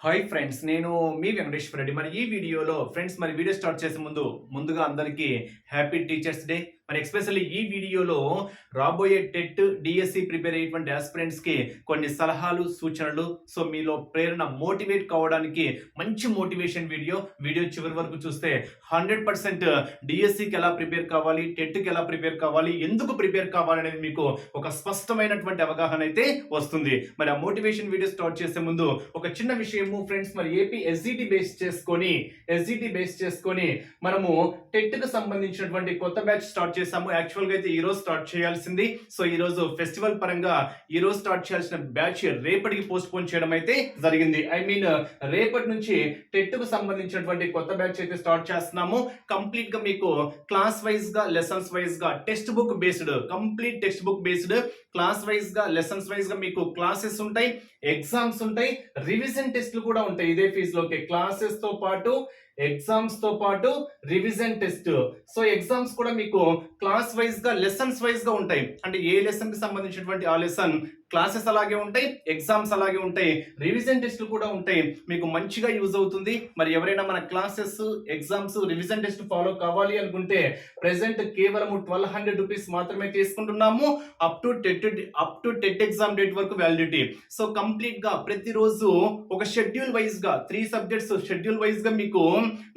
Hi friends నేను మీ వెంకటేశ్వర రెడ్డి. మరి ఈ వీడియోలో ఫ్రెండ్స్ మరి వీడియో స్టార్ట్ చేసే ముందు ముందుగా అందరికీ హ్యాపీ టీచర్స్ డే మరి ఎక్స్పెషల్లీ ఈ వీడియోలో రాబోయే టెట్ డిఎస్సి ప్రిపేర్ అయ్యేటువంటి ఆస్పిరెంట్స్కి కొన్ని సలహాలు సూచనలు సో మీలో ప్రేరణ మోటివేట్ కావడానికి మంచి మోటివేషన్ వీడియో. వీడియో చివరి వరకు చూస్తే హండ్రెడ్ పర్సెంట్ డిఎస్సికి ఎలా ప్రిపేర్ కావాలి టెట్కి ఎలా ప్రిపేర్ కావాలి ఎందుకు ప్రిపేర్ కావాలి అనేది మీకు ఒక స్పష్టమైనటువంటి అవగాహన అయితే వస్తుంది. మరి ఆ మోటివేషన్ వీడియో స్టార్ట్ చేసే ముందు ఒక చిన్న విషయము ఫ్రెండ్స్ మరి ఏపీ ఎస్జిటి బేస్ చేసుకొని ఎస్జిటి బేస్ చేసుకొని మనము టెట్కు సంబంధించినటువంటి కొత్త బ్యాచ్ స్టార్ట్ చేసాము యాక్చువల్ అయితే ఈ రోజు స్టార్ట్ చేయాల్సింది. సో ఈ రోజు ఫెస్టివల్ పరంగా ఈ రోజు స్టార్ట్ చేయాల్సిన బ్యాచ్ రేపటికి పోస్ట్ పోన్ చేయడం అయితే జరిగింది. ఐ మీన్ రేపటి నుంచి టెట్కు సంబంధించినటువంటి కొత్త బ్యాచ్ అయితే స్టార్ట్ చేస్తున్నాము. కంప్లీట్గా మీకు క్లాస్ వైజ్గా లెసన్స్ వైజ్గా text book based complete text book based class వైజ్గా లెసన్స్ వైజ్గా మీకు క్లాసెస్ ఉంటాయి ఎగ్జామ్స్ ఉంటాయి రివిజన్ టెస్ట్లు కూడా ఉంటాయి. ఇదే ఫీజులోకి క్లాసెస్తో పాటు ఎగ్జామ్స్తో పాటు రివిజన్ టెస్ట్ సో ఎగ్జామ్స్ కూడా మీకు క్లాస్ వైజ్గా లెసన్స్ వైజ్గా ఉంటాయి. అంటే ఏ లెసన్కి సంబంధించినటువంటి ఆ లెసన్ క్లాసెస్ అలాగే ఉంటాయి ఎగ్జామ్స్ అలాగే ఉంటాయి. రివిజన్ టెస్ట్లు కూడా ఉంటాయి. మీకు మంచిగా యూజ్ అవుతుంది. మరి ఎవరైనా మన classes exams revision test follow కావాలి అనుకుంటే ప్రెసెంట్ కేవలం ట్వెల్వ్ హండ్రెడ్ రూపీస్ మాత్రమే తీసుకుంటున్నాము. Up to TET up to TET exam date వరకు వ్యాలిడిటీ. సో కంప్లీట్గా ప్రతిరోజు ఒక షెడ్యూల్ వైజ్గా త్రీ సబ్జెక్ట్స్ షెడ్యూల్ వైజ్గా మీకు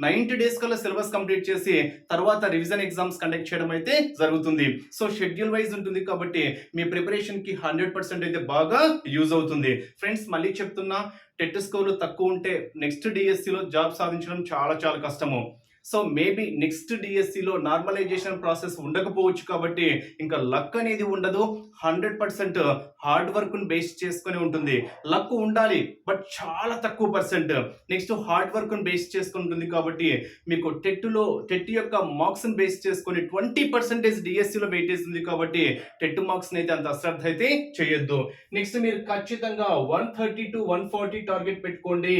నైన్టీ డేస్ కల్లా సిలబస్ కంప్లీట్ చేసి తర్వాత రివిజన్ ఎగ్జామ్స్ కండక్ట్ చేయడం అయితే జరుగుతుంది. సో షెడ్యూల్ వైజ్ ఉంటుంది కాబట్టి మీ ప్రిపరేషన్కి హండ్రెడ్ పర్సెంట్ అయితే బాగా యూజ్ అవుతుంది. ఫ్రెండ్స్ మళ్ళీ చెప్తున్నా టెట్ స్కోర్లు తక్కువ ఉంటే నెక్స్ట్ డిఎస్సిలో జాబ్ సాధించడం చాలా చాలా కష్టము. సో మేబీ నెక్స్ట్ డిఎస్సిలో నార్మలైజేషన్ ప్రాసెస్ ఉండకపోవచ్చు కాబట్టి ఇంకా లక్ అనేది ఉండదు. హండ్రెడ్ పర్సెంట్ హార్డ్ వర్క్ను బేస్ చేసుకొని ఉంటుంది. లక్ ఉండాలి బట్ చాలా తక్కువ పర్సెంట్ నెక్స్ట్ హార్డ్ వర్క్ను బేస్ చేసుకుని ఉంటుంది కాబట్టి మీకు టెట్లో టెట్ యొక్క మార్క్స్ని బేస్ చేసుకొని ట్వంటీ పర్సెంటేజ్ డిఎస్సిలో వెయిటేజ్ ఉంది కాబట్టి టెట్ మార్క్స్ని అయితే అంత అశ్రద్ధ అయితే చేయొద్దు. నెక్స్ట్ మీరు ఖచ్చితంగా one thirty to one forty target పెట్టుకోండి.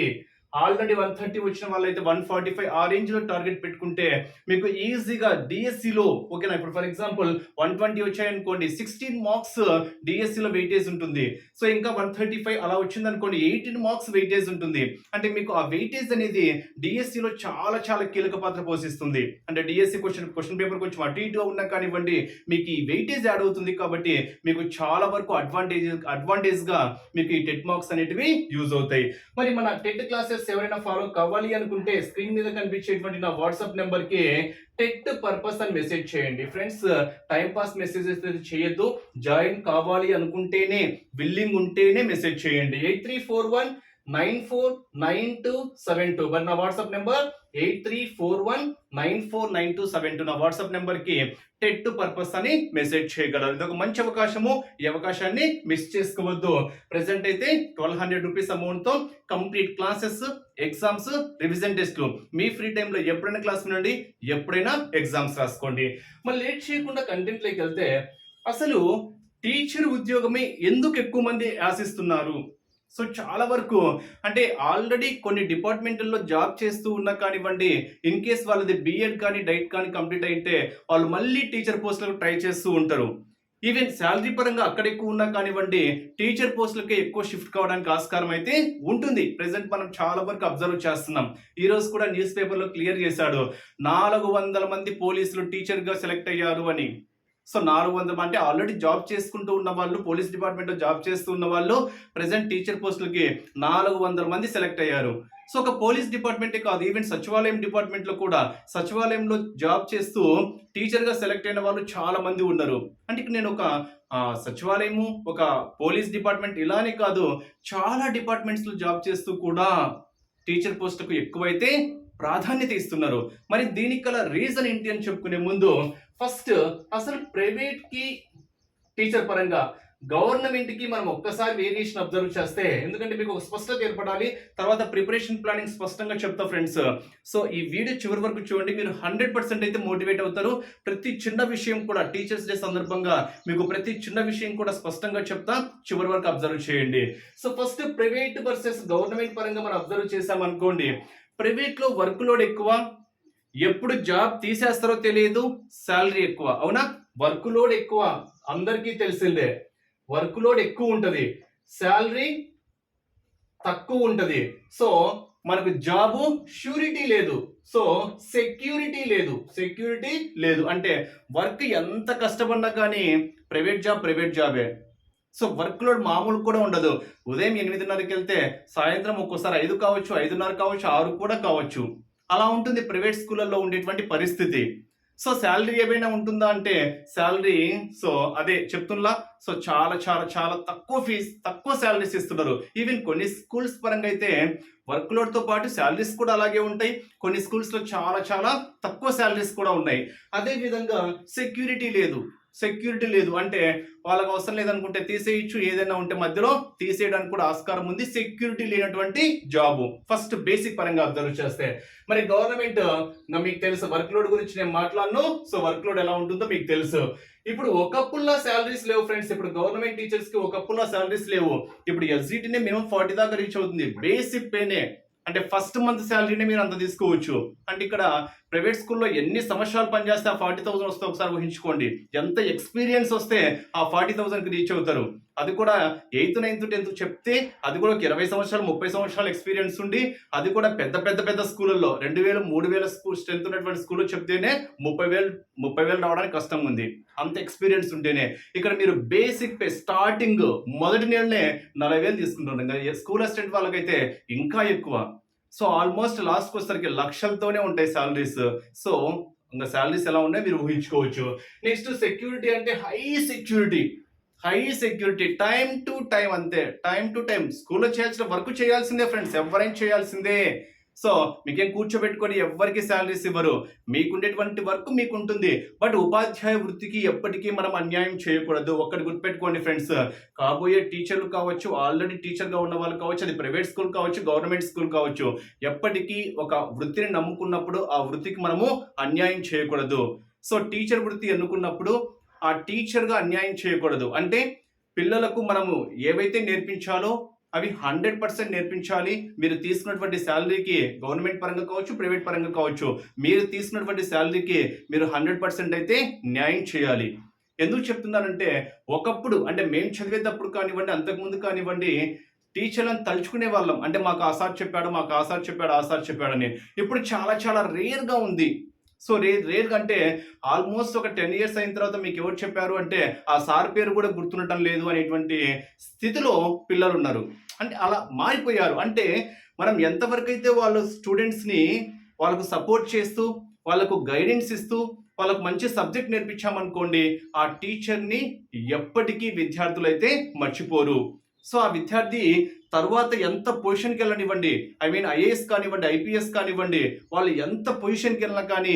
ఆల్రెడీ వన్ థర్టీ వచ్చిన వాళ్ళైతే వన్ ఫార్టీ ఫైవ్ ఆ రేంజ్లో టార్గెట్ పెట్టుకుంటే మీకు ఈజీగా డిఎస్సిలో ఓకేనా? ఇప్పుడు ఫర్ ఎగ్జాంపుల్ వన్ ట్వంటీ వచ్చాయనుకోండి సిక్స్టీన్ మార్క్స్ డిఎస్సిలో వెయిటేజ్ ఉంటుంది. సో ఇంకా వన్ థర్టీ ఫైవ్ అలా వచ్చింది అనుకోండి ఎయిటీన్ మార్క్స్ వెయిటేజ్ ఉంటుంది. అంటే మీకు ఆ వెయిటేజ్ అనేది డిఎస్సిలో చాలా చాలా కీలక పాత్ర పోషిస్తుంది. అంటే డిఎస్సి క్వశ్చన్ క్వశ్చన్ పేపర్ కొంచెం అటు ఇటు ఉన్నా కానివ్వండి మీకు ఈ వెయిటేజ్ యాడ్ అవుతుంది కాబట్టి మీకు చాలా వరకు అడ్వాంటేజ్ అడ్వాంటేజ్గా మీకు ఈ టెట్ మార్క్స్ అనేటివి యూజ్ అవుతాయి. మరి మన టెట్ క్లాసెస్ ఎవరైనా ఫాలో కావాలి అనుకుంటే స్క్రీన్ మీద కనిపించేటువంటి నా వాట్సాప్ నెంబర్కి టెట్ పర్పస్ అని మెసేజ్ చేయండి. ఫ్రెండ్స్ టైం పాస్ మెసేజెస్ అయితే చేయొద్దు. జాయిన్ కావాలి అనుకుంటేనే విల్లింగ్ ఉంటేనే మెసేజ్ చేయండి. Eight three four one nine four nine two seven two. But నా WhatsApp number eight three four one nine four nine two seven two నా WhatsApp నెంబర్కి TET purpose అని మెసేజ్ చేయగలరు. ఇది ఒక మంచి అవకాశము. ఈ అవకాశాన్ని మిస్ చేసుకోవద్దు. ప్రెసెంట్ అయితే ట్వెల్వ్ హండ్రెడ్ రూపీస్ అమౌంట్తో కంప్లీట్ క్లాసెస్ ఎగ్జామ్స్ రివిజన్ టెస్ట్లు. మీ ఫ్రీ టైంలో ఎప్పుడైనా క్లాస్ వినండి ఎప్పుడైనా ఎగ్జామ్స్ రాసుకోండి. మళ్ళీ లేట్ చేయకుండా కంటెంట్లోకి వెళ్తే అసలు టీచర్ ఉద్యోగమే ఎందుకు ఎక్కువ మంది ఆశిస్తున్నారు? సో చాలా వరకు అంటే ఆల్రెడీ కొన్ని డిపార్ట్మెంట్లో జాబ్ చేస్తూ ఉన్నా కానివ్వండి ఇన్ కేస్ వాళ్ళది బిఎడ్ కానీ డైట్ కానీ కంప్లీట్ అయితే వాళ్ళు మళ్ళీ టీచర్ పోస్టులకు ట్రై చేస్తూ ఉంటారు. ఈవెన్ శాలరీ పరంగా అక్కడ ఎక్కువ ఉన్నా కానివ్వండి టీచర్ పోస్టులకే ఎక్కువ షిఫ్ట్ కావడానికి ఆస్కారం అయితే ఉంటుంది. ప్రెసెంట్ మనం చాలా వరకు అబ్జర్వ్ చేస్తున్నాం. ఈ రోజు కూడా న్యూస్ పేపర్లో క్లియర్ చేశాడు. నాలుగు వందల మంది పోలీసులు టీచర్గా సెలెక్ట్ అయ్యారు అని. సో నాలుగు వందల అంటే ఆల్రెడీ జాబ్ చేసుకుంటూ ఉన్న వాళ్ళు పోలీస్ డిపార్ట్మెంట్లో జాబ్ చేస్తూ ఉన్న వాళ్ళు ప్రజెంట్ టీచర్ పోస్టులకి నాలుగు వందల మంది సెలెక్ట్ అయ్యారు. సో ఒక పోలీస్ డిపార్ట్మెంటే కాదు ఈవెన్ సచివాలయం డిపార్ట్మెంట్లో కూడా సచివాలయంలో జాబ్ చేస్తూ టీచర్గా సెలెక్ట్ అయిన వాళ్ళు చాలా మంది ఉన్నారు. అంటే నేను ఒక సచివాలయము ఒక పోలీస్ డిపార్ట్మెంట్ ఇలానే కాదు చాలా డిపార్ట్మెంట్స్లో జాబ్ చేస్తూ కూడా టీచర్ పోస్టుకు ఎక్కువైతే ప్రాధాన్యత ఇస్తున్నారు. మరి దీనికి గల రీజన్ ఏంటి అని చెప్పుకునే ముందు ఫస్ట్ అసలు ప్రైవేట్కి టీచర్ పరంగా గవర్నమెంట్కి మనం ఒక్కసారి వేరియేషన్ అబ్జర్వ్ చేస్తే ఎందుకంటే మీకు ఒక స్పష్టత ఏర్పడాలి తర్వాత ప్రిపరేషన్ ప్లానింగ్ స్పష్టంగా చెప్తా ఫ్రెండ్స్ సో ఈ వీడియో చివరి వరకు చూడండి మీరు హండ్రెడ్ పర్సెంట్ అయితే మోటివేట్ అవుతారు. ప్రతి చిన్న విషయం కూడా టీచర్స్ డే సందర్భంగా మీకు ప్రతి చిన్న విషయం కూడా స్పష్టంగా చెప్తా చివరి వరకు అబ్జర్వ్ చేయండి. So first private versus government పరంగా మనం అబ్జర్వ్ చేసామనుకోండి ప్రైవేట్లో వర్క్ లోడ్ ఎక్కువ. ఎప్పుడు జాబ్ తీసేస్తారో తెలియదు శాలరీ ఎక్కువ. అవునా? వర్క్ లోడ్ ఎక్కువ. అందరికీ తెలిసిందే. వర్క్ లోడ్ ఎక్కువ ఉంటుంది. శాలరీ తక్కువ ఉంటుంది. సో మనకు జాబు షూరిటీ లేదు. సో సెక్యూరిటీ లేదు. సెక్యూరిటీ లేదు. అంటే వర్క్ ఎంత కష్టపడినా కానీ ప్రైవేట్ జాబ్ ప్రైవేట్ జాబే. సో వర్క్ లోడ్ మామూలు కూడా ఉండదు. ఉదయం ఎనిమిదిన్నరకి వెళ్తే సాయంత్రం ఒక్కోసారి ఐదు కావచ్చు ఐదున్నర కావచ్చు ఆరు కూడా కావచ్చు. అలా ఉంటుంది ప్రైవేట్ స్కూళ్ళల్లో ఉండేటువంటి పరిస్థితి. సో శాలరీ ఏమైనా ఉంటుందా అంటే శాలరీ సో అదే చెప్తున్నా. సో చాలా చాలా చాలా తక్కువ ఫీజ్ తక్కువ శాలరీస్ ఇస్తున్నారు. ఈవెన్ కొన్ని స్కూల్స్ పరంగా అయితే వర్క్ లోడ్తో పాటు శాలరీస్ కూడా అలాగే ఉంటాయి. కొన్ని స్కూల్స్లో చాలా చాలా తక్కువ శాలరీస్ కూడా ఉన్నాయి. అదేవిధంగా సెక్యూరిటీ లేదు. సెక్యూరిటీ లేదు. అంటే వాళ్ళకి అవసరం లేదనుకుంటే తీసేయచ్చు. ఏదైనా ఉంటే మధ్యలో తీసేయడానికి కూడా ఆస్కారం ఉంది. సెక్యూరిటీ లేనటువంటి జాబ్. ఫస్ట్ బేసిక్ పరంగా అబ్జర్వ్ చేస్తే మరి గవర్నమెంట్ మీకు తెలుసు వర్క్ లోడ్ గురించి నేను మాట్లాడను. సో వర్క్ లోడ్ ఎలా ఉంటుందో మీకు తెలుసు. ఇప్పుడు ఒకప్పుడులా శాలరీస్ లేవు ఫ్రెండ్స్. ఇప్పుడు గవర్నమెంట్ టీచర్స్కి ఒకప్పుడులా శాలరీస్ లేవు. ఇప్పుడు ఎస్జిటినే మినిమం ఫార్టీ దాకా రీచ్ అవుతుంది. బేసిక్ పేనే అంటే ఫస్ట్ మంత్ శాలరీనే మీరు అంత తీసుకోవచ్చు. అంటే ఇక్కడ ప్రైవేట్ స్కూల్లో ఎన్ని సంవత్సరాలు పనిచేస్తే ఆ ఫార్టీ థౌసండ్ వస్తే ఒకసారి ఊహించుకోండి. ఎంత ఎక్స్పీరియన్స్ వస్తే ఆ ఫార్టీ థౌసండ్కి రీచ్ అవుతారు. అది కూడా ఎయిత్ నైన్త్ టెన్త్ చెప్తే అది కూడా ఒక ఇరవై సంవత్సరాలు ముప్పై సంవత్సరాల ఎక్స్పీరియన్స్ ఉండి అది కూడా పెద్ద పెద్ద పెద్ద స్కూళ్ళల్లో రెండు వేలు మూడు వేల స్కూల్ స్ట్రెంత్ ఉన్నటువంటి స్కూల్లో చెప్తేనే ముప్పై వేలు ముప్పై వేలు రావడానికి కష్టం ఉంది. అంత ఎక్స్పీరియన్స్ ఉంటేనే. ఇక్కడ మీరు బేసిక్ పే స్టార్టింగ్ మొదటి నెలనే నలభై వేలు తీసుకుంటున్నారు. స్కూల్ అసిస్టెంట్ వాళ్ళకైతే ఇంకా ఎక్కువ. సో ఆల్మోస్ట్ లాస్ట్కి వచ్చేసరికి లక్షలతోనే ఉంటాయి శాలరీస్ సో ఇంకా శాలరీస్ ఎలా ఉన్నాయి? మీరు ఊహించుకోవచ్చు. నెక్స్ట్ సెక్యూరిటీ అంటే high security. High security. Time to time అంతే. టైం టు టైం స్కూల్లో చేయాల్సిన వర్క్ చేయాల్సిందే ఫ్రెండ్స్. ఎవరైనా చేయాల్సిందే. సో మీకేం కూర్చోబెట్టుకొని ఎవరికి శాలరీస్ ఇవ్వరు. మీకుండేటువంటి వర్క్ మీకు ఉంటుంది బట్ ఉపాధ్యాయ వృత్తికి ఎప్పటికీ మనం అన్యాయం చేయకూడదు. ఒక్కటి గుర్తుపెట్టుకోండి ఫ్రెండ్స్. కాబోయే టీచర్లు కావచ్చు ఆల్రెడీ టీచర్గా ఉన్న వాళ్ళు కావచ్చు అది ప్రైవేట్ స్కూల్ కావచ్చు గవర్నమెంట్ స్కూల్ కావచ్చు ఎప్పటికీ ఒక వృత్తిని నమ్ముకున్నప్పుడు ఆ వృత్తికి మనము అన్యాయం చేయకూడదు. సో టీచర్ వృత్తి ఎన్నుకున్నప్పుడు ఆ టీచర్గా అన్యాయం చేయకూడదు. అంటే పిల్లలకు మనము ఏవైతే నేర్పించాలో అవి హండ్రెడ్ పర్సెంట్ నేర్పించాలి. మీరు తీసుకున్నటువంటి శాలరీకి గవర్నమెంట్ పరంగా కావచ్చు ప్రైవేట్ పరంగా కావచ్చు మీరు తీసుకున్నటువంటి శాలరీకి మీరు హండ్రెడ్ పర్సెంట్ అయితే న్యాయం చేయాలి. ఎందుకు చెప్తున్నానంటే ఒకప్పుడు అంటే మేము చదివేటప్పుడు కానివ్వండి అంతకుముందు కానివ్వండి టీచర్లను తలుచుకునే వాళ్ళం. అంటే మాకు ఆ సార్ చెప్పాడు మాకు ఆ సార్ చెప్పాడు ఆ సార్ చెప్పాడని. ఇప్పుడు చాలా చాలా రేర్గా ఉంది. సో రే రేర్ అంటే ఆల్మోస్ట్ ఒక టెన్ ఇయర్స్ అయిన తర్వాత మీకు ఎవరు చెప్పారు అంటే ఆ సార్ పేరు కూడా గుర్తుండటం లేదు అనేటువంటి స్థితిలో పిల్లలు ఉన్నారు అంటే అలా మారిపోయారు. అంటే మనం ఎంతవరకు అయితే వాళ్ళ స్టూడెంట్స్ని వాళ్ళకు సపోర్ట్ చేస్తూ వాళ్ళకు గైడెన్స్ ఇస్తూ వాళ్ళకు మంచి సబ్జెక్ట్ నేర్పించామనుకోండి ఆ టీచర్ని ఎప్పటికీ విద్యార్థులు అయితే మర్చిపోరు. సో ఆ విద్యార్థి తర్వాత ఎంత పొజిషన్కి వెళ్ళనివ్వండి? ఐ మీన్ ఐఏఎస్ కానివ్వండి ఐపీఎస్ కానివ్వండి వాళ్ళు ఎంత పొజిషన్కి వెళ్ళినా కానీ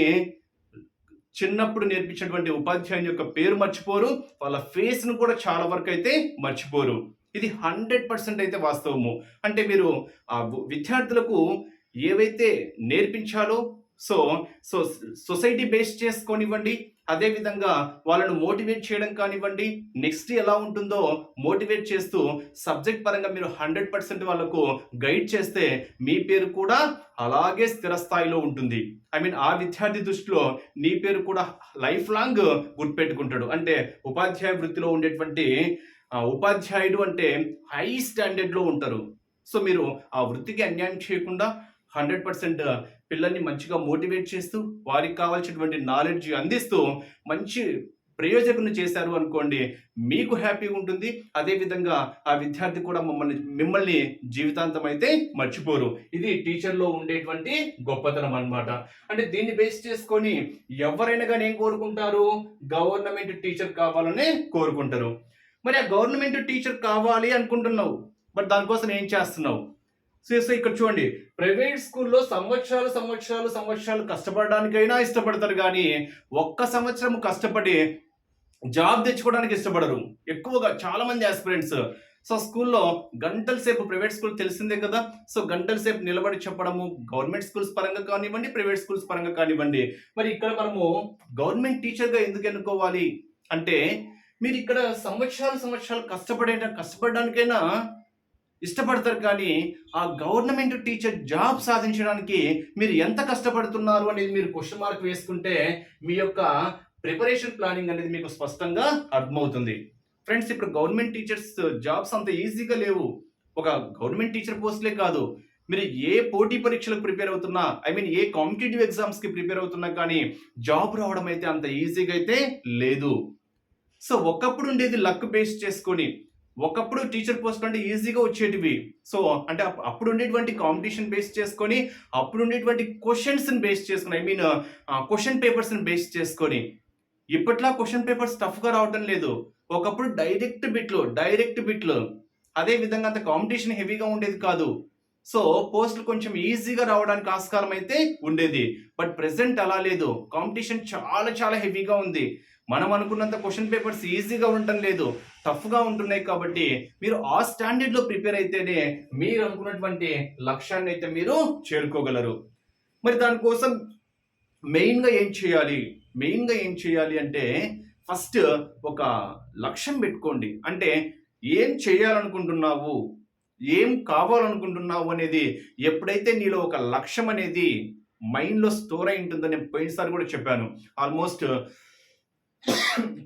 చిన్నప్పుడు నేర్పించినటువంటి ఉపాధ్యాయుని యొక్క పేరు మర్చిపోరు వాళ్ళ ఫేస్ను కూడా చాలా వరకు అయితే మర్చిపోరు. ఇది హండ్రెడ్ పర్సెంట్ అయితే వాస్తవము. అంటే మీరు ఆ విద్యార్థులకు ఏవైతే నేర్పించాలో సో సో సొసైటీ బేస్ చేసుకోనివ్వండి అదేవిధంగా వాళ్ళను మోటివేట్ చేయడం కానివ్వండి నెక్స్ట్ ఎలా ఉంటుందో మోటివేట్ చేస్తూ సబ్జెక్ట్ పరంగా మీరు హండ్రెడ్ పర్సెంట్ వాళ్ళకు గైడ్ చేస్తే మీ పేరు కూడా అలాగే స్థిర స్థాయిలో ఉంటుంది. ఐ మీన్ ఆ విద్యార్థి దృష్టిలో నీ పేరు కూడా లైఫ్ లాంగ్ గుర్తుపెట్టుకుంటాడు. అంటే ఉపాధ్యాయ వృత్తిలో ఉండేటువంటి ఉపాధ్యాయుడు అంటే హై స్టాండర్డ్లో ఉంటారు. సో మీరు ఆ వృత్తికి అన్యాయం చేయకుండా హండ్రెడ్ పర్సెంట్ పిల్లల్ని మంచిగా మోటివేట్ చేస్తూ వారికి కావాల్సినటువంటి నాలెడ్జ్ అందిస్తూ మంచి ప్రయోజకుని చేశారు అనుకోండి మీకు హ్యాపీగా ఉంటుంది. అదేవిధంగా ఆ విద్యార్థి కూడా మమ్మల్ని మిమ్మల్ని జీవితాంతం అయితే మర్చిపోరు. ఇది టీచర్లో ఉండేటువంటి గొప్పతనం అన్నమాట. అంటే దీన్ని బేస్ చేసుకొని ఎవరైనా కానీ ఏం కోరుకుంటారు? గవర్నమెంట్ టీచర్ కావాలని కోరుకుంటారు. మరి ఆ గవర్నమెంట్ టీచర్ కావాలి అనుకుంటున్నావు. బట్ దానికోసం ఏం చేస్తున్నావు? చేస్తే ఇక్కడ చూడండి. ప్రైవేట్ స్కూల్లో సంవత్సరాలు సంవత్సరాలు సంవత్సరాలు కష్టపడడానికైనా ఇష్టపడతారు కానీ ఒక్క సంవత్సరం కష్టపడి జాబ్ తెచ్చుకోవడానికి ఇష్టపడరు. ఎక్కువగా చాలా మంది ఆస్పిరెంట్స్ సో స్కూల్లో గంటల సేపు ప్రైవేట్ స్కూల్ తెలిసిందే కదా. సో గంటల సేపు నిలబడి చెప్పడము గవర్నమెంట్ స్కూల్స్ పరంగా కానివ్వండి ప్రైవేట్ స్కూల్స్ పరంగా కానివ్వండి. మరి ఇక్కడ మనము గవర్నమెంట్ టీచర్గా ఎందుకు ఎన్నుకోవాలి? అంటే మీరు ఇక్కడ సంవత్సరాలు సంవత్సరాలు కష్టపడే కష్టపడడానికైనా ఇష్టపడతారు కానీ ఆ గవర్నమెంట్ టీచర్ జాబ్ సాధించడానికి మీరు ఎంత కష్టపడుతున్నారు అనేది మీరు క్వశ్చన్ మార్క్ వేసుకుంటే మీ యొక్క ప్రిపరేషన్ ప్లానింగ్ అనేది మీకు స్పష్టంగా అర్థమవుతుంది. ఫ్రెండ్స్ ఇప్పుడు గవర్నమెంట్ టీచర్స్ జాబ్స్ అంత ఈజీగా లేవు. ఒక గవర్నమెంట్ టీచర్ పోస్ట్లే కాదు. మీరు ఏ పోటీ పరీక్షలకు ప్రిపేర్ అవుతున్నా ఐ మీన్ ఏ కాంపిటేటివ్ ఎగ్జామ్స్కి ప్రిపేర్ అవుతున్నా కానీ జాబ్ రావడం అయితే అంత ఈజీగా అయితే లేదు. సో ఒకప్పుడు ఉండేది లక్ బేస్ చేసుకొని ఒకప్పుడు టీచర్ పోస్ట్ అంటే ఈజీగా వచ్చేటివి. సో అంటే అప్పుడు ఉండేటువంటి కాంపిటీషన్ బేస్ చేసుకొని అప్పుడు ఉండేటువంటి క్వశ్చన్స్ని బేస్ చేసుకొని ఐ మీన్ క్వశ్చన్ పేపర్స్ని బేస్ చేసుకొని ఇప్పట్లా క్వశ్చన్ పేపర్స్ టఫ్గా రావడం లేదు. ఒకప్పుడు డైరెక్ట్ బిట్లు డైరెక్ట్ బిట్లు అదే విధంగా అంత కాంపిటీషన్ హెవీగా ఉండేది కాదు. సో పోస్టులు కొంచెం ఈజీగా రావడానికి ఆస్కారం అయితే ఉండేది. బట్ ప్రెసెంట్ అలా లేదు. కాంపిటీషన్ చాలా చాలా హెవీగా ఉంది. మనం అనుకున్నంత క్వశ్చన్ పేపర్స్ ఈజీగా ఉండటం లేదు. టఫ్గా ఉంటున్నాయి కాబట్టి మీరు ఆ స్టాండర్డ్లో ప్రిపేర్ అయితేనే మీరు అనుకున్నటువంటి లక్ష్యాన్ని అయితే మీరు చేరుకోగలరు. మరి దానికోసం మెయిన్గా ఏం చేయాలి? మెయిన్గా ఏం చేయాలి అంటే ఫస్ట్ ఒక లక్ష్యం పెట్టుకోండి. అంటే ఏం చేయాలనుకుంటున్నావు? ఏం కావాలనుకుంటున్నావు అనేది ఎప్పుడైతే నీలో ఒక లక్ష్యం అనేది మైండ్లో స్టోర్ అయి ఉంటుందో నేను పోయినసారి కూడా చెప్పాను. ఆల్మోస్ట్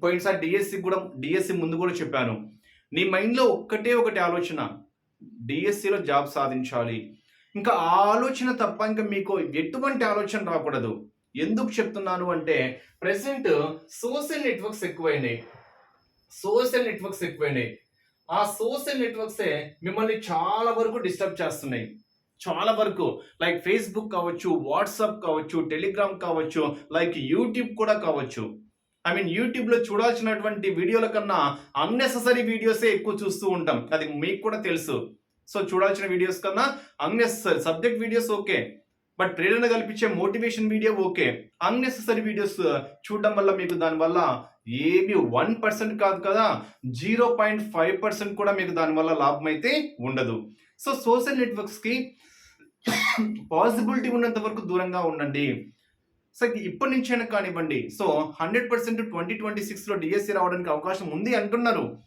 పోయినసారి డిఎస్సి కూడా డిఎస్సి ముందు కూడా చెప్పాను. నీ మైండ్లో ఒక్కటే ఒకటి ఆలోచన డిఎస్సిలో జాబ్ సాధించాలి. ఇంకా ఆ ఆలోచన తప్ప ఇంకా మీకు ఎటువంటి ఆలోచన రాకూడదు. ఎందుకు చెప్తున్నాను అంటే ప్రెసెంట్ సోషల్ నెట్వర్క్స్ ఎక్కువైనాయి. సోషల్ నెట్వర్క్స్ ఎక్కువైనాయి. ఆ సోషల్ నెట్వర్క్సే మిమ్మల్ని చాలా వరకు డిస్టర్బ్ చేస్తున్నాయి. చాలా వరకు. లైక్ ఫేస్బుక్ కావచ్చు వాట్సాప్ కావచ్చు టెలిగ్రామ్ కావచ్చు లైక్ యూట్యూబ్ కూడా కావచ్చు. ఐ మీన్ యూట్యూబ్లో చూడాల్సినటువంటి వీడియోల కన్నా అన్నెసరీ వీడియోసే ఎక్కువ చూస్తూ ఉంటాం. అది మీకు కూడా తెలుసు. సో చూడాల్సిన వీడియోస్ కన్నా unnecessary subject videos okay but ప్రేరణ కల్పించే motivation video okay unnecessary videos చూడడం వల్ల మీకు దానివల్ల ఏమి వన్ పర్సెంట్ కాదు కదా. జీరో పాయింట్ ఫైవ్ పర్సెంట్ కూడా మీకు దానివల్ల లాభం అయితే ఉండదు. సో సోషల్ నెట్వర్క్స్కి పాసిబిలిటీ ఉన్నంత వరకు దూరంగా ఉండండి. సో ఇప్పటి నుంచైనా కానివ్వండి. So hundred percent twenty twenty సిక్స్లో డిఎస్సి రావడానికి అవకాశం ఉంది అంటున్నారు.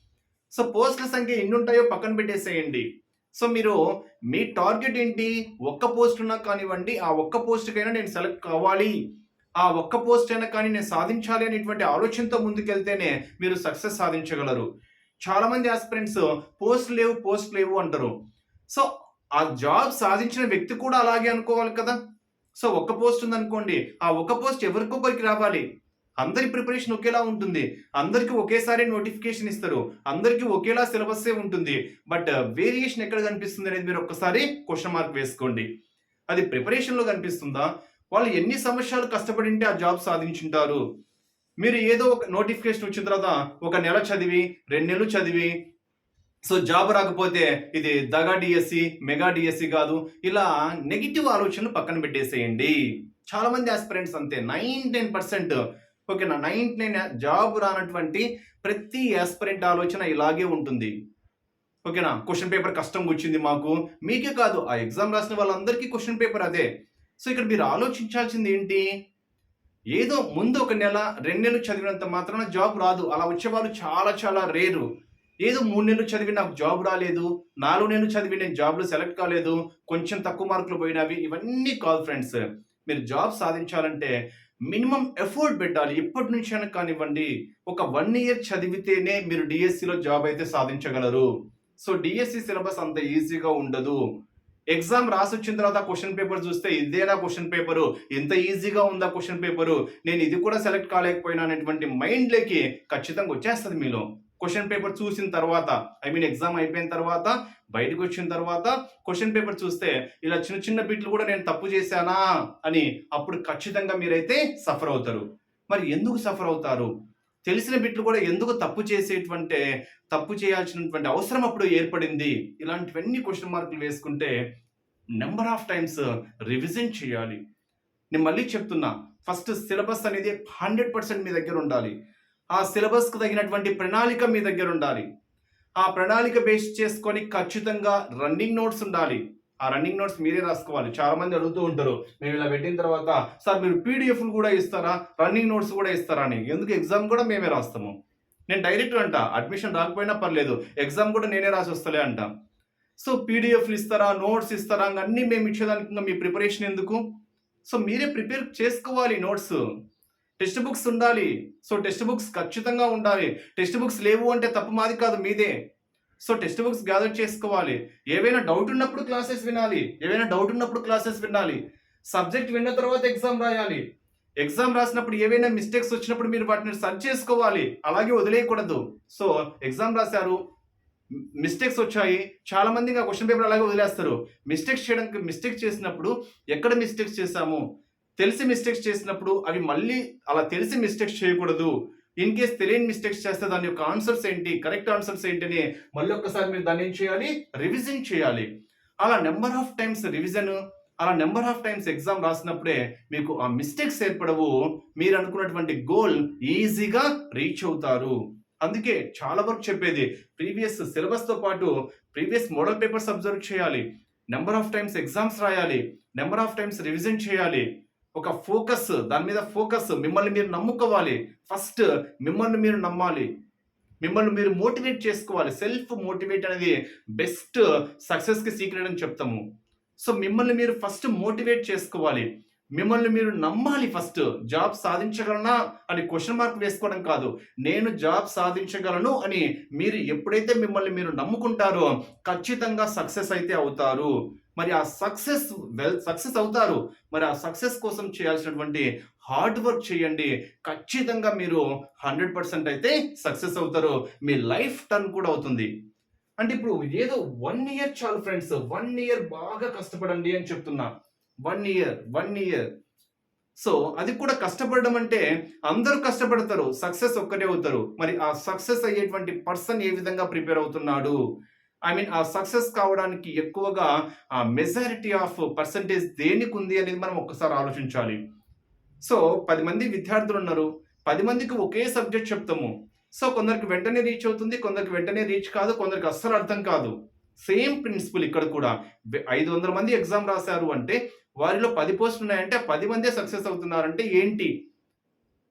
సో పోస్టుల సంఖ్య ఎన్ని ఉంటాయో పక్కన పెట్టేసేయండి. సో మీరు మీ టార్గెట్ ఏంటి? ఒక్క పోస్ట్ ఉన్నా కానివ్వండి ఆ ఒక్క పోస్ట్కైనా నేను సెలెక్ట్ కావాలి. ఆ ఒక్క పోస్ట్ అయినా కానీ నేను సాధించాలి అనేటువంటి ఆలోచనతో ముందుకెళ్తేనే మీరు సక్సెస్ సాధించగలరు. చాలామంది ఆస్పిరెంట్స్ పోస్ట్ లేవు పోస్ట్ లేవు అంటారు. సో ఆ జాబ్ సాధించిన వ్యక్తి కూడా అలాగే అనుకోవాలి కదా? సో ఒక్క పోస్ట్ ఉందనుకోండి ఆ ఒక్క పోస్ట్ ఎవరికొకరికి రావాలి? అందరి ప్రిపరేషన్ ఒకేలా ఉంటుంది. అందరికీ ఒకేసారి నోటిఫికేషన్ ఇస్తారు. అందరికీ ఒకేలా సిలబస్సే ఉంటుంది. బట్ uh, వేరియేషన్ ఎక్కడ కనిపిస్తుంది అనేది మీరు ఒక్కసారి క్వశ్చన్ మార్క్ వేసుకోండి. అది ప్రిపరేషన్లో కనిపిస్తుందా? వాళ్ళు ఎన్ని సంవత్సరాలు కష్టపడి ఉంటే ఆ జాబ్ సాధించుంటారు? మీరు ఏదో ఒక నోటిఫికేషన్ వచ్చిన తర్వాత ఒక నెల చదివి రెండు నెలలు చదివి సో జాబ్ రాకపోతే ఇది దగా డిఎస్సి మెగా డిఎస్సి కాదు. ఇలా నెగిటివ్ ఆలోచనలు పక్కన పెట్టేసేయండి. చాలామంది ఆస్పిరెంట్స్ అంతే. Nine percent. ఓకేనా? నైన్ నైన్ జాబ్ రానటువంటి ప్రతి ఆస్పిరెంట్ ఆలోచన ఇలాగే ఉంటుంది. ఓకేనా? క్వశ్చన్ పేపర్ కష్టంగా వచ్చింది మాకు. మీకే కాదు. ఆ ఎగ్జామ్ రాసిన వాళ్ళందరికీ క్వశ్చన్ పేపర్ అదే. సో ఇక్కడ మీరు ఆలోచించాల్సింది ఏంటి? ఏదో ముందు ఒక నెల రెండు నెలలు చదివినంత మాత్రాన జాబ్ రాదు. అలా వచ్చేవాళ్ళు చాలా చాలా రేరు. ఏదో మూడు నెలలు చదివి నాకు జాబ్ రాలేదు నాలుగు నెలలు చదివి నేను జాబ్లో సెలెక్ట్ కాలేదు కొంచెం తక్కువ మార్కులు పోయినవి ఇవన్నీ కాదు ఫ్రెండ్స్ మీరు జాబ్ సాధించాలంటే మినిమం ఎఫర్ట్ పెట్టాలి. ఇప్పటి నుంచైనా కానివ్వండి ఒక వన్ ఇయర్ చదివితేనే మీరు డిఎస్సిలో జాబ్ అయితే సాధించగలరు. సో డిఎస్సి సిలబస్ అంత ఈజీగా ఉండదు. ఎగ్జామ్ రాసి వచ్చిన తర్వాత క్వశ్చన్ పేపర్ చూస్తే ఇదేనా క్వశ్చన్ పేపరు ఎంత ఈజీగా ఉందా క్వశ్చన్ పేపరు నేను ఇది కూడా సెలెక్ట్ కాలేకపోయినా అనేటువంటి మైండ్లోకి ఖచ్చితంగా వచ్చేస్తుంది మీలో. క్వశ్చన్ పేపర్ చూసిన తర్వాత ఐ మీన్ ఎగ్జామ్ అయిపోయిన తర్వాత బయటకు వచ్చిన తర్వాత క్వశ్చన్ పేపర్ చూస్తే ఇలా చిన్న చిన్న బిట్లు కూడా నేను తప్పు చేశానా అని అప్పుడు ఖచ్చితంగా మీరైతే సఫర్ అవుతారు. మరి ఎందుకు సఫర్ అవుతారు? తెలిసిన బిట్లు కూడా ఎందుకు తప్పు చేసేటువంటి తప్పు చేయాల్సినటువంటి అవసరం అప్పుడు ఏర్పడింది? ఇలాంటివన్నీ క్వశ్చన్ మార్కులు వేసుకుంటే నెంబర్ ఆఫ్ టైమ్స్ రివిజన్ చేయాలి. నేను మళ్ళీ చెప్తున్నా ఫస్ట్ సిలబస్ అనేది హండ్రెడ్ పర్సెంట్ మీ దగ్గర ఉండాలి. ఆ సిలబస్కు తగినటువంటి ప్రణాళిక మీ దగ్గర ఉండాలి. ఆ ప్రణాళిక బేస్ చేసుకొని ఖచ్చితంగా రన్నింగ్ నోట్స్ ఉండాలి. ఆ రన్నింగ్ నోట్స్ మీరే రాసుకోవాలి. చాలా మంది అడుగుతూ ఉంటారు మేము ఇలా పెట్టిన తర్వాత సార్ మీరు పీడిఎఫ్లు కూడా ఇస్తారా? రన్నింగ్ నోట్స్ కూడా ఇస్తారా? అని. ఎందుకు ఎగ్జామ్ కూడా మేమే రాస్తాము. నేను డైరెక్ట్ అంట అడ్మిషన్ రాకపోయినా పర్లేదు ఎగ్జామ్ కూడా నేనే రాసి వస్తలే అంట. సో పీడిఎఫ్లు ఇస్తారా? నోట్స్ ఇస్తారా? అన్నీ మేము ఇచ్చేదానికి మీ ప్రిపరేషన్ ఎందుకు? సో మీరే ప్రిపేర్ చేసుకోవాలి నోట్స్. టెక్స్ట్ బుక్స్ ఉండాలి. సో టెక్స్ట్ బుక్స్ ఖచ్చితంగా ఉండాలి. టెక్స్ట్ బుక్స్ లేవు అంటే తప్పు మాది కాదు మీదే. సో టెక్స్ట్ బుక్స్ గ్యాదర్ చేసుకోవాలి. ఏవైనా డౌట్ ఉన్నప్పుడు క్లాసెస్ వినాలి. ఏవైనా డౌట్ ఉన్నప్పుడు క్లాసెస్ వినాలి. సబ్జెక్ట్ విన్న తర్వాత ఎగ్జామ్ రాయాలి. ఎగ్జామ్ రాసినప్పుడు ఏవైనా మిస్టేక్స్ వచ్చినప్పుడు మీరు వాటిని సర్చ్ చేసుకోవాలి. అలాగే వదిలేయకూడదు. సో ఎగ్జామ్ రాశారు. మిస్టేక్స్ వచ్చాయి. చాలా మంది ఆ క్వశ్చన్ పేపర్ అలాగే వదిలేస్తారు. మిస్టేక్స్ చేయడానికి మిస్టేక్ చేసినప్పుడు ఎక్కడ మిస్టేక్స్ చేశాము? తెలిసి మిస్టేక్స్ చేసినప్పుడు అవి మళ్ళీ అలా తెలిసి మిస్టేక్స్ చేయకూడదు. ఇన్ కేస్ తెలియని మిస్టేక్స్ చేస్తే దాని యొక్క ఆన్సర్స్ ఏంటి? కరెక్ట్ ఆన్సర్స్ ఏంటి అని మళ్ళీ ఒక్కసారి మీరు దాన్ని ఏం చేయాలి? రివిజన్ చేయాలి. అలా నెంబర్ ఆఫ్ టైమ్స్ రివిజన్ అలా నెంబర్ ఆఫ్ టైమ్స్ ఎగ్జామ్ రాసినప్పుడే మీకు ఆ మిస్టేక్స్ ఏర్పడవు. మీరు అనుకున్నటువంటి గోల్ ఈజీగా రీచ్ అవుతారు. అందుకే చాలా వరకు చెప్పేది ప్రీవియస్ సిలబస్తో పాటు ప్రీవియస్ మోడల్ పేపర్స్ అబ్జర్వ్ చేయాలి. నెంబర్ ఆఫ్ టైమ్స్ ఎగ్జామ్స్ రాయాలి. నెంబర్ ఆఫ్ టైమ్స్ రివిజన్ చేయాలి. ఒక ఫోకస్ దాని మీద ఫోకస్. మిమ్మల్ని మీరు నమ్ముకోవాలి. ఫస్ట్ మిమ్మల్ని మీరు నమ్మాలి. మిమ్మల్ని మీరు మోటివేట్ చేసుకోవాలి. సెల్ఫ్ మోటివేట్ అనేది బెస్ట్ సక్సెస్కి సీక్రెట్ అని చెప్తాము. సో మిమ్మల్ని మీరు ఫస్ట్ మోటివేట్ చేసుకోవాలి. మిమ్మల్ని మీరు నమ్మాలి ఫస్ట్. జాబ్ సాధించగలనా అని క్వశ్చన్ మార్క్ వేసుకోవడం కాదు. నేను జాబ్ సాధించగలను అని మీరు ఎప్పుడైతే మిమ్మల్ని మీరు నమ్ముకుంటారో ఖచ్చితంగా సక్సెస్ అయితే అవుతారు. మరి ఆ సక్సెస్ వెల్ సక్సెస్ అవుతారు. మరి ఆ సక్సెస్ కోసం చేయాల్సినటువంటి హార్డ్ వర్క్ చేయండి. ఖచ్చితంగా మీరు హండ్రెడ్ పర్సెంట్ అయితే సక్సెస్ అవుతారు. మీ లైఫ్ టర్న్ కూడా అవుతుంది. అంటే ఇప్పుడు ఏదో వన్ ఇయర్ చాలు ఫ్రెండ్స్ వన్ ఇయర్ బాగా కష్టపడండి అని చెప్తున్నా. One year one year so అది కూడా కష్టపడడం అంటే అందరూ కష్టపడతారు. సక్సెస్ ఒక్కటే అవుతారు. మరి ఆ సక్సెస్ అయ్యేటువంటి పర్సన్ ఏ విధంగా ప్రిపేర్ అవుతున్నాడు? ఐ మీన్ ఆ సక్సెస్ కావడానికి ఎక్కువగా ఆ మెజారిటీ ఆఫ్ పర్సంటేజ్ దేనికి ఉంది అనేది మనం ఒక్కసారి ఆలోచించాలి. సో పది మంది విద్యార్థులు ఉన్నారు. పది మందికి ఒకే సబ్జెక్ట్ చెప్తాము. సో కొందరికి వెంటనే రీచ్ అవుతుంది కొందరికి వెంటనే రీచ్ కాదు కొందరికి అస్సలు అర్థం కాదు. సేమ్ ప్రిన్సిపల్ ఇక్కడ కూడా. ఐదు వందల మంది ఎగ్జామ్ రాశారు అంటే వారిలో పది పోస్టులు ఉన్నాయంటే పది మందే సక్సెస్ అవుతున్నారంటే ఏంటి?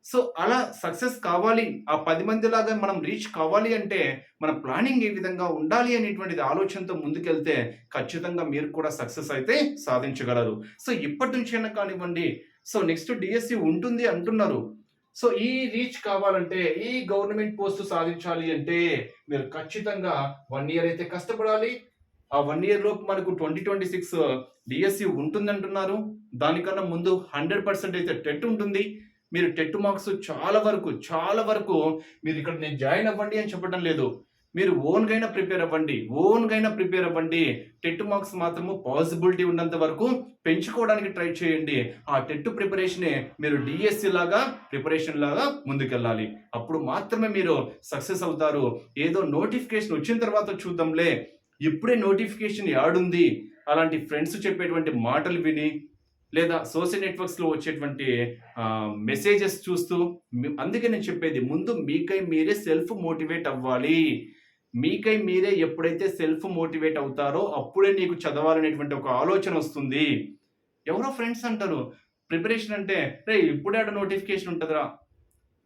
సో అలా సక్సెస్ కావాలి ఆ పది మంది లాగా మనం రీచ్ కావాలి అంటే మన ప్లానింగ్ ఏ విధంగా ఉండాలి అనేటువంటిది ఆలోచనతో ముందుకెళ్తే ఖచ్చితంగా మీరు కూడా సక్సెస్ అయితే సాధించగలరు. సో ఇప్పటి నుంచైనా కానివ్వండి సో నెక్స్ట్ డిఎస్సి ఉంటుంది అంటున్నారు. సో ఈ రీచ్ కావాలంటే ఈ గవర్నమెంట్ పోస్ట్ సాధించాలి అంటే మీరు ఖచ్చితంగా వన్ ఇయర్ అయితే కష్టపడాలి. ఆ వన్ ఇయర్ లోపు మనకు ట్వంటీ ట్వంటీ సిక్స్ డిఎస్సి ఉంటుంది అంటున్నారు దానికన్నా ముందు హండ్రెడ్ పర్సెంట్ అయితే టెట్ ఉంటుంది. మీరు టెట్ మార్క్స్ చాలా వరకు చాలా వరకు మీరు ఇక్కడ నేను జాయిన్ అవ్వండి అని చెప్పడం లేదు. మీరు ఓన్గా అయినా ప్రిపేర్ అవ్వండి ఓన్గా అయినా ప్రిపేర్ అవ్వండి. టెట్ మార్క్స్ మాత్రము పాసిబిలిటీ ఉన్నంత వరకు పెంచుకోవడానికి ట్రై చేయండి. ఆ టెట్ ప్రిపరేషనే మీరు డిఎస్సి లాగా ప్రిపరేషన్ లాగా ముందుకెళ్ళాలి. అప్పుడు మాత్రమే మీరు సక్సెస్ అవుతారు. ఏదో నోటిఫికేషన్ వచ్చిన తర్వాత చూద్దాంలే. ఇప్పుడే నోటిఫికేషన్ యాడుంది. అలాంటి ఫ్రెండ్స్ చెప్పేటువంటి మాటలు విని లేదా సోషల్ నెట్వర్క్స్లో వచ్చేటువంటి మెసేజెస్ చూస్తూ అందుకే నేను చెప్పేది ముందు మీకై మీరే సెల్ఫ్ మోటివేట్ అవ్వాలి. మీకై మీరే ఎప్పుడైతే సెల్ఫ్ మోటివేట్ అవుతారో అప్పుడే నీకు చదవాలనేటువంటి ఒక ఆలోచన వస్తుంది. ఎవరో ఫ్రెండ్స్ అంటారు ప్రిపరేషన్ అంటే రే ఇప్పుడే ఆడ నోటిఫికేషన్ ఉంటుందిరా.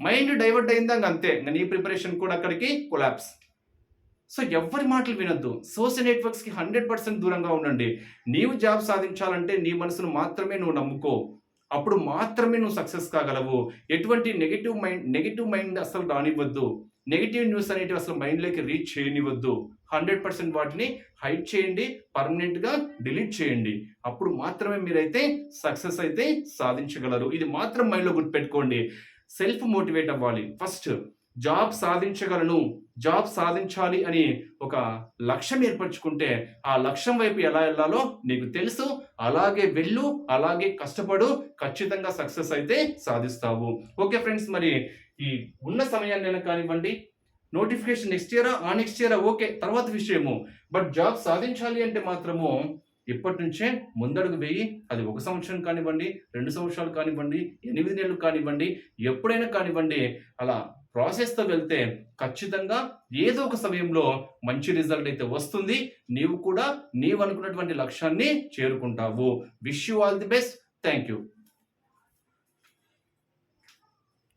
మైండ్ డైవర్ట్ అయిందా అంతే ఇంక నీ ప్రిపరేషన్ కూడా అక్కడికి కొలాప్స్ సో ఎవరి మాటలు వినొద్దు. సోషల్ నెట్వర్క్స్కి హండ్రెడ్ పర్సెంట్ దూరంగా ఉండండి. నీవు జాబ్ సాధించాలంటే నీ మనసును మాత్రమే నువ్వు నమ్ముకో. అప్పుడు మాత్రమే నువ్వు సక్సెస్ కాగలవు. ఎటువంటి నెగిటివ్ మైండ్ నెగిటివ్ మైండ్ అసలు రానివ్వద్దు. నెగిటివ్ న్యూస్ అనేటివి అసలు మైండ్లోకి రీచ్ చేయనివ్వద్దు. హండ్రెడ్ పర్సెంట్ వాటిని హైడ్ చేయండి. పర్మనెంట్గా డిలీట్ చేయండి. అప్పుడు మాత్రమే మీరైతే సక్సెస్ అయితే సాధించగలరు. ఇది మాత్రం మైండ్లో గుర్తుపెట్టుకోండి. సెల్ఫ్ మోటివేట్ అవ్వాలి. ఫస్ట్ జాబ్ సాధించగలను జాబ్ సాధించాలి అని ఒక లక్ష్యం ఏర్పరచుకుంటే ఆ లక్ష్యం వైపు ఎలా వెళ్ళాలో నీకు తెలుసు. అలాగే వెళ్ళు అలాగే కష్టపడు ఖచ్చితంగా సక్సెస్ అయితే సాధిస్తావు. ఓకే ఫ్రెండ్స్ మరి ఈ ఉన్న సమయాన్ని కానివ్వండి నోటిఫికేషన్ నెక్స్ట్ ఇయరా ఆ నెక్స్ట్ ఇయరా ఓకే తర్వాత విషయము. బట్ జాబ్ సాధించాలి అంటే మాత్రము ఇప్పటి నుంచే ముందడుగు వేయి. అది ఒక సంవత్సరం కానివ్వండి రెండు సంవత్సరాలు కానివ్వండి ఎనిమిది నెలలు కానివ్వండి ఎప్పుడైనా కానివ్వండి అలా ప్రాసెస్తో వెళ్తే ఖచ్చితంగా ఏదో ఒక సమయంలో మంచి రిజల్ట్ అయితే వస్తుంది. నీవు కూడా నీవు అనుకున్నటువంటి లక్ష్యాన్ని చేరుకుంటావు. Wish you all the best thank you